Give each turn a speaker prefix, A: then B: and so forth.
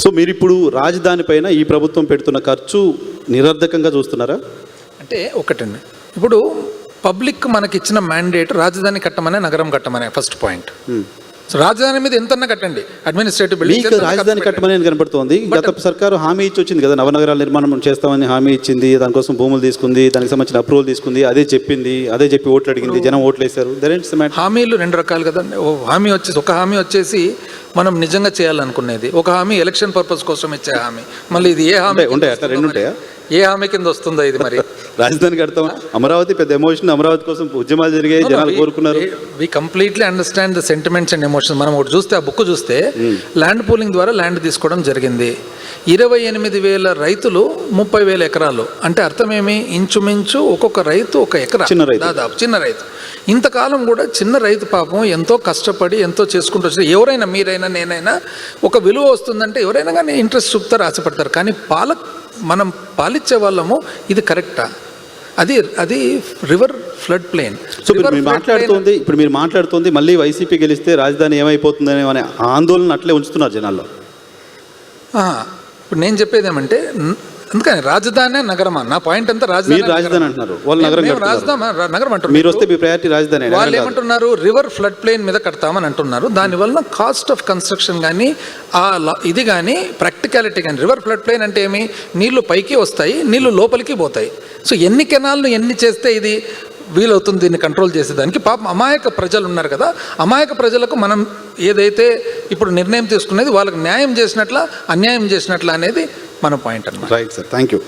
A: So మీరు ఇప్పుడు రాజధాని పైన ఈ ప్రభుత్వం పెడుతున్న ఖర్చు నిరర్ధకంగా చూస్తున్నారా?
B: అంటే ఒకటండి. ఇప్పుడు పబ్లిక్ మనకి ఇచ్చిన మ్యాండేట్ రాజధాని కట్టమనే నగరం కట్టమనే ఫస్ట్ పాయింట్. సో రాజధాని మీద ఎంతన్నా కట్టండి. అడ్మినిస్ట్రేటివ్
A: మీకు రాజధాని కట్టమని కనబడుతోంది గత సర్కారు హామీ ఇచ్చి వచ్చింది కదా నవనగరాల నిర్మాణం చేస్తామని హామీ ఇచ్చింది దానికోసం భూములు తీసుకుంది దానికి సంబంధించిన అప్రూవల్ తీసుకుంది అదే చెప్పింది అదే చెప్పి ఓట్లు అడిగింది జనం ఓట్లు వేశారు
B: హామీలు రెండు రకాలు కదండి. ఓ హామీ వచ్చేసి ఒక హామీ వచ్చేసి మనం నిజంగా చేయాలనుకునేది. ఒక హామీ ఎలక్షన్ పర్పస్ కోసం ఇచ్చే హామీ. మళ్ళీ ఇది ఏ హామీ
A: ఉంటాయి, రెండు ఉంటాయా?
B: ఏ హామీ కింద వస్తుందో ఇది మరి?
A: రాజధాని కడతాం. అమరావతి పెద్ద ఎమోషన్ అమరావతి కోసం ఉద్యమాలు జరిగాయి జనాలు కోరుకున్నారు.
B: We completely understand the sentiments and emotions మనం ఒకటి చూస్తే ఆ బుక్ చూస్తే ల్యాండ్ పూలింగ్ ద్వారా ల్యాండ్ తీసుకోవడం జరిగింది. ఇరవై ఎనిమిది వేల రైతులు ముప్పై వేల ఎకరాలు. అంటే అర్థమేమి? ఇంచుమించు ఒక్కొక్క రైతు ఒక ఎకరా.
A: చిన్న రైతు.
B: దాదాపు చిన్న రైతు. ఇంతకాలం కూడా చిన్న రైతు పాపం ఎంతో కష్టపడి ఎంతో చేసుకుంటూ వచ్చి ఎవరైనా మీరైనా నేనైనా ఒక విలువ వస్తుందంటే ఎవరైనా కానీ ఇంట్రెస్ట్ చూపుతారు ఆశపడతారు. కానీ పాల మనం పాలిచ్చే వాళ్ళము ఇది కరెక్టా? అది అది రివర్ ఫ్లడ్ ప్లేన్.
A: సో ఇప్పుడు మీరు మాట్లాడుతోంది ఇప్పుడు మీరు మాట్లాడుతోంది మళ్ళీ వైసీపీ గెలిస్తే రాజధాని ఏమైపోతుందనే అనే ఆందోళన అట్లే ఉంచుతున్నారు జనాల్లో.
B: ఇప్పుడు నేను చెప్పేది ఏమంటే అందుకని రాజధాని నగరమా? నా పాయింట్ అంతా రాజధాని
A: రాజధాని అంటున్నారు. వాళ్ళు నగరం.
B: రాజధాని నగరం అంటున్నారు.
A: మీరు వస్తే మీ ప్రయారిటీ రాజధాని
B: వాళ్ళు ఏమంటున్నారు? రివర్ ఫ్లడ్ ప్లేన్ మీద కడతామని అంటున్నారు. దానివల్ల కాస్ట్ ఆఫ్ కన్స్ట్రక్షన్ కానీ ఆ ఇది కానీ ప్రాక్టికాలిటీ కానీ రివర్ ఫ్లడ్ ప్లేన్ అంటే ఏమి? నీళ్ళు పైకి వస్తాయి నీళ్ళు లోపలికి పోతాయి. సో ఎన్ని కెనాల్ను ఎన్ని చేస్తే ఇది వీలవుతుంది దీన్ని కంట్రోల్ చేసేదానికి? పాపం అమాయక ప్రజలు ఉన్నారు కదా. అమాయక ప్రజలకు మనం ఏదైతే ఇప్పుడు నిర్ణయం తీసుకునేది వాళ్ళకి న్యాయం చేసినట్ల అన్యాయం చేసినట్ల అనేది మన పాయింట్ అన్నమాట.
A: Right sir thank you